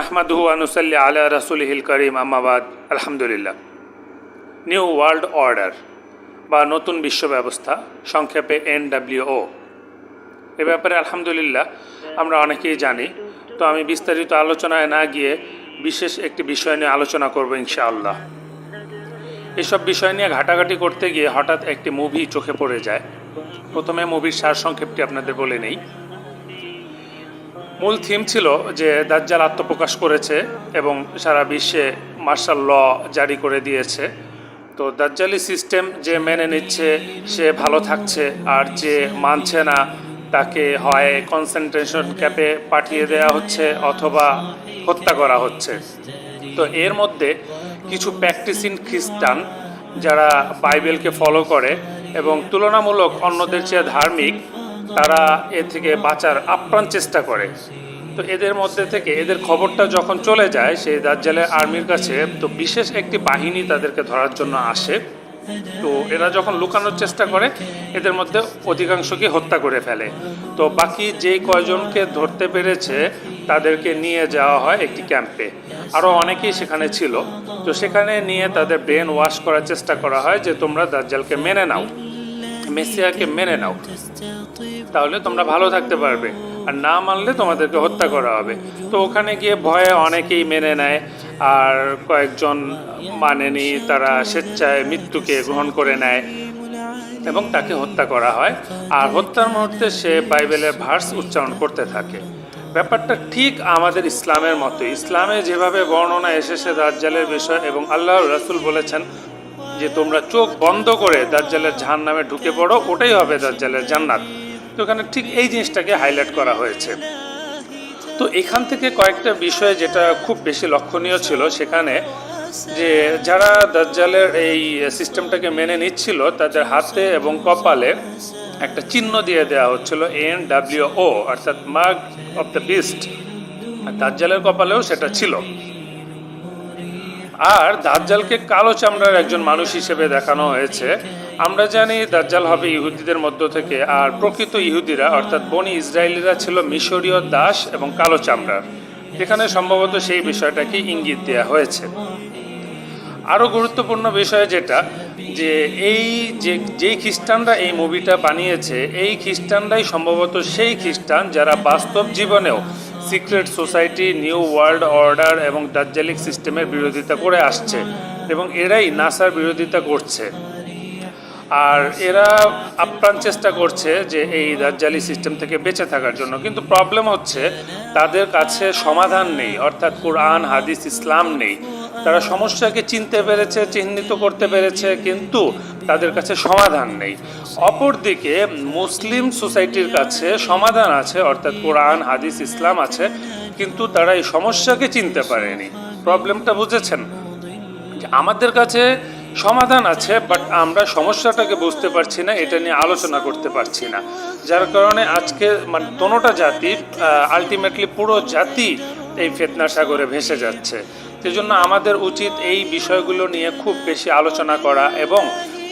নাহমাদুহু আনুসাল্লি আলা রাসুলহিল করিম আম্মাবাদ আলহামদুলিল্লাহ। নিউ ওয়ার্ল্ড অর্ডার বা নতুন বিশ্ব ব্যবস্থা, সংক্ষেপে এনডাব্লিউও এ ব্যাপারে আলহামদুলিল্লাহ, আমরা অনেকেই জানি। তো আমি বিস্তারিত আলোচনায় না গিয়ে বিশেষ একটি বিষয় নিয়ে আলোচনা করব ইনশাআল্লাহ। এসব বিষয় নিয়ে ঘাটাঘাটি করতে গিয়ে হঠাৎ একটি মুভি চোখে পড়ে যায়। প্রথমে মুভির সার সংক্ষেপটি আপনাদের বলে নেই। মূল থিম ছিল যে দাজ্জাল আত্মপ্রকাশ করেছে এবং সারা বিশ্বে মার্শাল ল জারি করে দিয়েছে। তো দাজ্জালি সিস্টেম যে মেনে নিচ্ছে, সে ভালো থাকছে, আর যে মানছে না, তাকে হয় কনসেন্ট্রেশন ক্যাপে পাঠিয়ে দেওয়া হচ্ছে অথবা হত্যা করা হচ্ছে। তো এর মধ্যে কিছু প্র্যাকটিসিং খ্রিস্টান যারা বাইবেলকে ফলো করে এবং তুলনামূলক অন্যদের চেয়ে ধার্মিক তারা এ থেকে বাঁচার আপ্রাণ চেষ্টা করে। তো এদের মধ্যে থেকে এদের খবরটা যখন চলে যায়, সেই দাজ্জালের আর্মির কাছে, তো বিশেষ একটি বাহিনী তাদেরকে ধরার জন্য আসে। তো এরা যখন লুকানোর চেষ্টা করে, এদের মধ্যে অধিকাংশকে হত্যা করে ফেলে। তো বাকি যে কয়জনকে ধরতে পেরেছে, তাদেরকে নিয়ে যাওয়া হয় একটি ক্যাম্পে। আরও অনেকেই সেখানে ছিল। তো সেখানে নিয়ে তাদের ব্রেন ওয়াশ করার চেষ্টা করা হয় যে তোমরা দাজ্জালকে মেনে নাও, মেসিয়াকে মেনে নাও। তাহলে তোমরা ভালো থাকতে পারবে। আর না মানলে তোমাদেরকে হত্যা করা হবে। তো ওখানে গিয়ে ভয়ে অনেকেই মেনে নেয়। আর কয়েকজন মানেনি, তারা স্বেচ্ছায় মৃত্যুকে গ্রহণ করে নেয় এবং তাকে হত্যা করা হয়। আর হত্যার মুহূর্তে সে বাইবেলের ভার্স উচ্চারণ করতে থাকে। ব্যাপারটা ঠিক আমাদের ইসলামের মতো ইসলামে যেভাবে বর্ণনা এসেছে দাজ্জালের বিষয় এবং আল্লাহ রাসুল বলেছেন যে তোমরা চোখ বন্ধ করে দাজ্জালের জাহান নামে ঢুকে পড়ো, ওটাই হবে দাজ্জালের জান্নাত। তো এখানে ঠিক এই জিনিসটাকে হাইলাইট করা হয়েছে। তো এখান থেকে কয়েকটা বিষয় যেটা খুব বেশি লক্ষণীয় ছিল সেখানে যে যারা দাজ্জালের এই সিস্টেমটাকে মেনে নিচ্ছিল, তাদের হাতে এবং কপালে একটা চিহ্ন দিয়ে দেওয়া হচ্ছিল এন ডাব্লিউ ও অর্থাৎ মার্ক অফ দ্য বিস্ট আর দাজ্জালের কপালেও সেটা ছিল। আর দাজ্জালকে কালো চামড়ার একজন মানুষ হিসেবে দেখানো হয়েছে। আমরা জানি দাজ্জাল হবে ইহুদিদের মধ্য থেকে, আর প্রকৃত ইহুদিরা, অর্থাৎ বনি ইসরায়েলিরা ছিল মিশরীয় দাস এবং কালো চামড়ার এখানে সম্ভবত সেই বিষয়টাকে ইঙ্গিত দেওয়া হয়েছে। আরও গুরুত্বপূর্ণ বিষয় যেটা, যে এই যে, যেই খ্রিস্টানরা এই মুভিটা বানিয়েছে, এই খ্রিস্টানরাই সম্ভবত সেই খ্রিস্টান যারা বাস্তব জীবনেও secret society, new world order এবং দাজ্জালিক সিস্টেমের বিরোধিতা করে আসছে এবং এরাই নাসার বিরোধিতা করছে। আর এরা আপ্রাণ চেষ্টা করছে যে এই দার্জালি সিস্টেম থেকে বেঁচে থাকার জন্য। কিন্তু প্রবলেম হচ্ছে, তাদের কাছে সমাধান নেই, অর্থাৎ কোরআন, হাদিস, ইসলাম নেই। তারা সমস্যাকে চিনতে পেরেছে, চিহ্নিত করতে পেরেছে, কিন্তু তাদের কাছে সমাধান নেই। অপরদিকে মুসলিম সোসাইটির কাছে সমাধান আছে, অর্থাৎ কোরআন, হাদিস, ইসলাম আছে, কিন্তু তারা এই সমস্যাকে চিনতে পারেনি। প্রবলেমটা বুঝেছেন? আমাদের কাছে সমাধান আছে, বাট আমরা সমস্যাটাকে বুঝতে পারছি না, এটা নিয়ে আলোচনা করতে পারছি না। যার কারণে আজকে মানে দোনোটা জাতি আলটিমেটলি পুরো জাতি এই ফেতনা সাগরে ভেসে যাচ্ছে। সেজন্য আমাদের উচিত এই বিষয়গুলো নিয়ে খুব বেশি আলোচনা করা এবং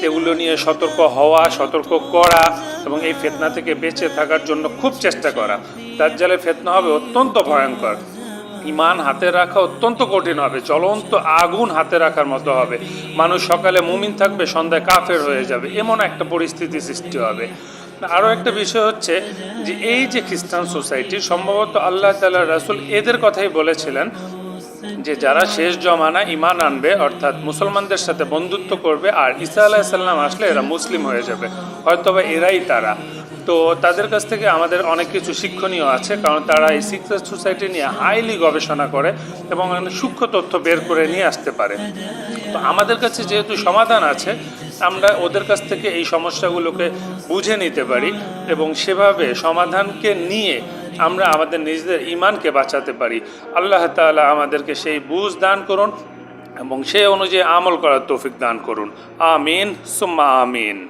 এগুলো নিয়ে সতর্ক হওয়া, সতর্ক করা এবং এই ফেতনা থেকে বেঁচে থাকার জন্য খুব চেষ্টা করা। দাজ্জালের ফেতনা হবে অত্যন্ত ভয়ঙ্কর। ইমান হাতে রাখা অত্যন্ত কঠিন হবে, জ্বলন্ত আগুন হাতে রাখার মতো হবে। মানুষ সকালে মুমিন থাকবে, সন্ধ্যায় কাফের হয়ে যাবে, এমন একটা পরিস্থিতি সৃষ্টি হবে। আরও একটা বিষয় হচ্ছে যে এই যে খ্রিস্টান সোসাইটি, সম্ভবত আল্লাহ তাল্লাহ রাসুল এদের কথাই বলেছিলেন যে যারা শেষ জমানা ইমান আনবে, অর্থাৎ মুসলমানদের সাথে বন্ধুত্ব করবে, আর ঈসা আলাহিসাল্লাম আসলে এরা মুসলিম হয়ে যাবে, হয়তোবা এরাই তারা। তো তাদের কাছ থেকে আমাদের অনেক কিছু শিক্ষণীয় আছে, কারণ তারা এই সিক্রেট সোসাইটি নিয়ে হাইলি গবেষণা করে এবং সূক্ষ্ম তথ্য বের করে নিয়ে আসতে পারে। তো আমাদের কাছে যেহেতু সমাধান আছে, আমরা ওদের কাছ থেকে এই সমস্যাগুলোকে বুঝে নিতে পারি এবং সেভাবে সমাধানকে নিয়ে আমরা আমাদের নিজেদের ইমানকে বাঁচাতে পারি। আল্লাহ তালা আমাদেরকে সেই বুঝ দান করুন এবং সেই অনুযায়ী আমল করার তৌফিক দান করুন। আমিন, সুম্মা আমিন।